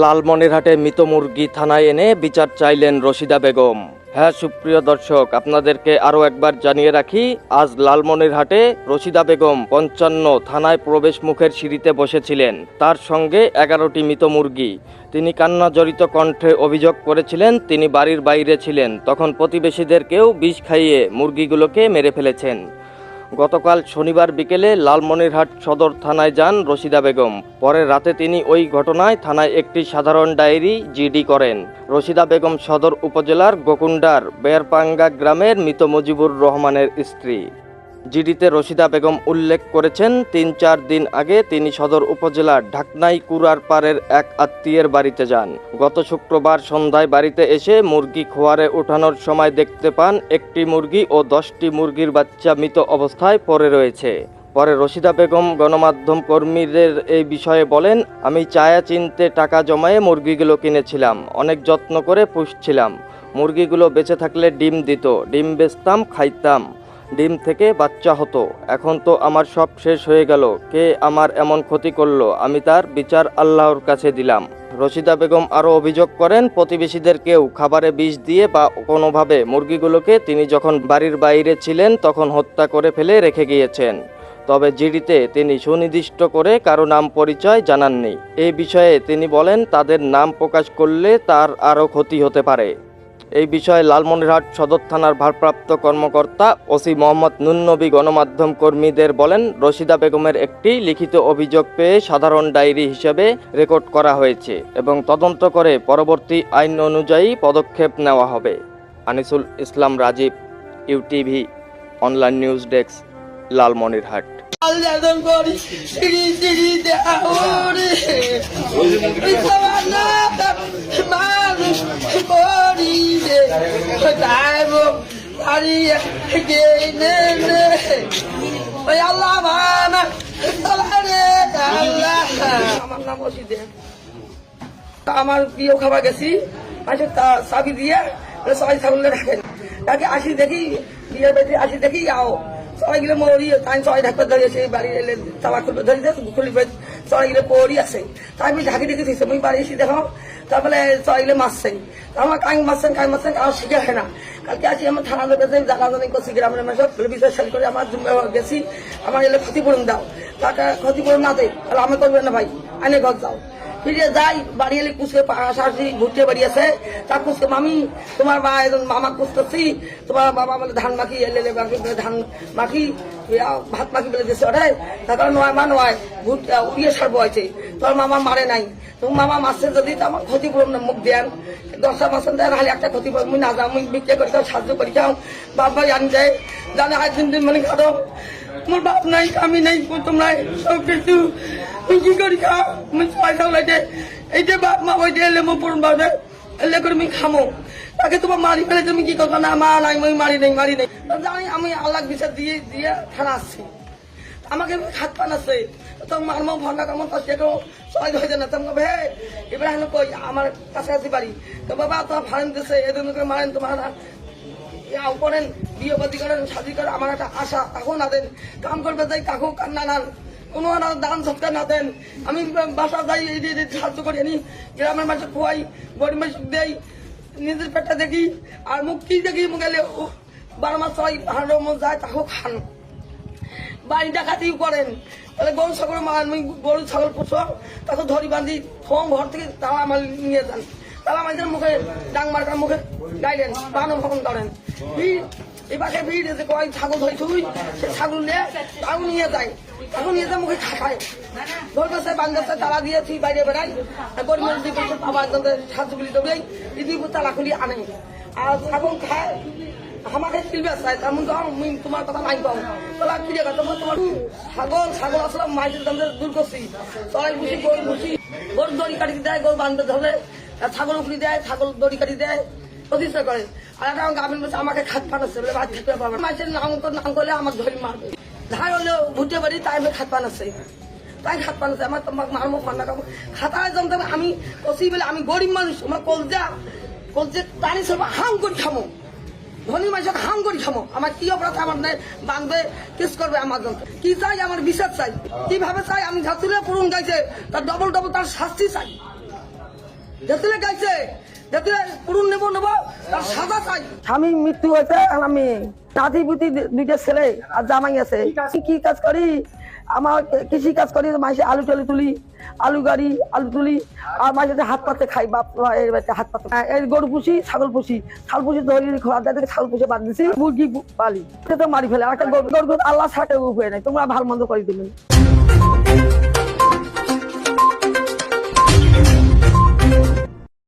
লালমনিরহাটে মৃত মুরগি থানায় এনে বিচার চাইলেন রশিদা বেগম। হ্যাঁ সুপ্রিয় দর্শক, আপনাদেরকে আরও একবার জানিয়ে রাখি, আজ লালমনিরহাটে রশিদা বেগম পঞ্চান্ন থানায় প্রবেশ মুখের সিঁড়িতে বসেছিলেন। তার সঙ্গে এগারোটি মৃত মুরগি। তিনি কান্না জড়িত কণ্ঠে অভিযোগ করেছিলেন, তিনি বাড়ির বাইরে ছিলেন। তখন প্রতিবেশীদেরকেও বিষ খাইয়ে মুরগিগুলোকে মেরে ফেলেছেন। গতকাল শনিবার বিকেলে লালমনিরহাট সদর থানায় যান রশিদা বেগম। পরে রাতে তিনি ওই ঘটনায় থানায় একটি সাধারণ ডায়েরি, জিডি করেন। রশিদা বেগম সদর উপজেলার গোকুন্ডার বেরপাঙ্গা গ্রামের মৃত মুজিবুর রহমানের স্ত্রী। জিডিতে রশিদা বেগম উল্লেখ করেছেন, তিন চার দিন আগে তিনি সদর উপজেলার ঢাকনাই কুরার পাড়ের এক আত্মীয়ের বাড়িতে যান। গত শুক্রবার সন্ধ্যায় বাড়িতে এসে মুরগি খোয়ারে ওঠানোর সময় দেখতে পান, একটি মুরগি ও দশটি মুরগির বাচ্চা মৃত অবস্থায় পড়ে রয়েছে। পরে রশিদা বেগম গণমাধ্যম কর্মীদের এই বিষয়ে বলেন, আমি চায়া চিনতে টাকা জমায়ে মুরগিগুলো কিনেছিলাম, অনেক যত্ন করে পুষছিলাম। মুরগিগুলো বেঁচে থাকলে ডিম দিত, ডিম বেচতাম, খাইতাম। ডিম থেকে বাচ্চা হতো। এখন তো আমার সব শেষ হয়ে গেল। কে আমার এমন ক্ষতি করল? আমি তার বিচার আল্লাহর কাছে দিলাম। রশিদা বেগম আরও অভিযোগ করেন, প্রতিবেশীদের কেউ খাবারে বিষ দিয়ে বা কোনোভাবে মুরগিগুলোকে তিনি যখন বাড়ির বাইরে ছিলেন তখন হত্যা করে ফেলে রেখে গিয়েছেন। তবে জিডিতে তিনি সুনির্দিষ্ট করে কারও নাম পরিচয় জানাননি। এই বিষয়ে তিনি বলেন, তাদের নাম প্রকাশ করলে তার আরও ক্ষতি হতে পারে। এই বিষয়ে লালমনিরহাট সদর থানার ভারপ্রাপ্ত কর্মকর্তা ওসি মোহাম্মদ নুননবী গণমাধ্যম কর্মীদের বলেন, রশিদা বেগমের একটি লিখিত অভিযোগ পেয়ে সাধারণ ডায়েরি হিসেবে রেকর্ড করা হয়েছে এবং তদন্ত করে পরবর্তী আইন অনুযায়ী পদক্ষেপ নেওয়া হবে। Anisul Islam Rajib, UTV, online news desk, Lalmonirhat. Aldan Mana. আমার নাম ওসিদে আমার প্রিয় খাবার গেছি তা চাবি দিয়ে সবাই ছাগলে রাখেন তাকে আসি দেখি বিয়ের বেশি আসি দেখি আও সবাই গেলে মরি তাই সবাই ঢাকতে ধরিয়েছে বাড়ি এলে তালা খুলবে খুলবে সবাই গেলে পড়ি আছে তাই আমি ঢাকি দেখে বাড়ি এসে দেখো তারপরে সবাই গেলে মারছেন আমার কাং মারছেন কাং মারছেন আর শিখে হয় না। কালকে আছি আমার থানা গেছে জানাজানি করছি, গ্রামের মানুষ বিষয় করে আমার গেছি, আমার এলে ক্ষতিপূরণ দাও। টাকা ক্ষতিপূরণ না দেয়। তাহলে আমি করবেন না ভাই। আনে ঘর যাও। ফিরে যাই, বাড়ি এলে কুচকে শাশুড়ি ঘুরতে আছে তার কুচকে মামি, তোমার মা একজন মামা কুচতেছি তোমার বাবা বলে ধান মাখি, এলে ধান মাখি ভাত মাখি বলে দিছে ওটাই। তার কারণ নয় মা নয় ঘুর উড়িয়ে সারবো আছে তোমার মামা মারে নাই। তোমার মামা মারছে যদি, তো আমার ক্ষতিপূরণ মুখ দেন। দশটা মাস দেয় নাহলে একটা ক্ষতিপূরণ মুই না যাও, মুই বিক্রি করি সাহায্য করি যাও বাপ ভাই আনি দেয় জানে আজ দিন দিন মানে খাটো মোর বাপ নাই, আমি নাই কুতুম নাই সব কিছু কি করি খাও আমি পয়সা লাগে। এই যে বাপ মা যে এলে মো পূরণ পাবে এলে করে আমি খামো। তাকে তোমার মারি ফেলে তুমি কি করছ না মা নাই আমি মারি নাই মারি নাই। জানি, আমি আল্লাহ বিচার দিয়ে দিয়ে থানা আসছি আমাকে হাত পান আছে। তো মারমো ভন্ডা কামন করছে কেউ সবাই হয়েছে না তোমাকে ভে এবার কই আমার কাছাকাছি বাড়ি তো বাবা তো ফারেন দিছে এদিন করে মারেন তোমার করেন বাদি করেন আমার একটা আশা এখন না দেন। কাম করবে যাই কাকু কান্না নান কোনো না দান সৎকার না দেন। আমি বাসা যাই, এই যে যে, সাহায্য করি আনি গ্রামের মানুষ খোয়াই, গরিব মানুষ দেই, নিজের পেটটা দেখি, আর কি দেখি, মুখে বারো মাস ছয় হাঁড়ো মন যায় তাকেও খান। বাড়ি ডাকাতি করেন। তাহলে গরু, ছাগল আমি গরু, ছাগল পোষো তাকে ধরি বাঁধি, থম, ঘর থেকে তালা আমার নিয়ে যান। তালা মাঝের মুখে ডাং মার্কার মুখে গাইলেন, বানো ভবন করেন পাশে ভিড় এসে কয়, ছাগল ধরি থুই সে ছাগল নিয়ে তাও নিয়ে যায়। তাকে নিয়ে যায়, মুখে খায়। ধরতেছে বান্ধবছে তালা দিয়ে তুই বাইরে বেড়াই। গরিব মানুষ দুই বছর আবার সাহায্য গুলি দৌড়াই তালা খুলি আনে। আর ছাগল খায়। আমাকে কিনবে চাই তেমন তো আমি তোমার কথা নাই পাও তোলা কি জায়গা তোমার তোমার ছাগল ছাগল আসলে মাইজের দাম দূর করছি। তলাই বুঝি গরু বুঝি গরু দড়ি কাটি দেয়, গরু বান্ধব আর ছাগল উখলি দেয়, ছাগল দড়ি কাটি দেয়। প্রতিষ্ঠা করে। আর গাভিন বলছে আমাকে বলে মাছের নাম ধরি হলেও বাড়ি তাই আমি তাই আমি আমি গরিব মানুষ আমার কলজা, কলজে টানি সব হাম করে খামো। ধনী মানুষের হাম করি খামো। আমার কি অপরাধ আমার বাঁধবে কেস করবে আমার কি চাই আমার বিচার চাই। কীভাবে চাই, আমি ঝাতুলে পূরণ গাইছে তার ডবল ডবল তার শাস্তি চাই। যেতুলে গাইছে স্বামী মৃত্যু হয়েছে আর আমি নাতি পুতি দুইটা ছেলে আর জামাই আছে। কি কাজ করি? আমার কৃষি কাজ করি মাসে আলু টালু তুলি আলু গাড়ি আলু তুলি আর মাঝে হাত পাতে খাই বাপ এর বাড়িতে হাত পাতে এই গরু পুষি ছাগল পুষি ছাগল পুষি ধরি খোয়া দেয় ছাগল পুষে বাদ দিছি। মুরগি পালি। সে তো মারি ফেলে। আর একটা গরু গরু আল্লাহ ছাটে উপায় নাই। তোমরা ভালো মন্দ করে দিবেন।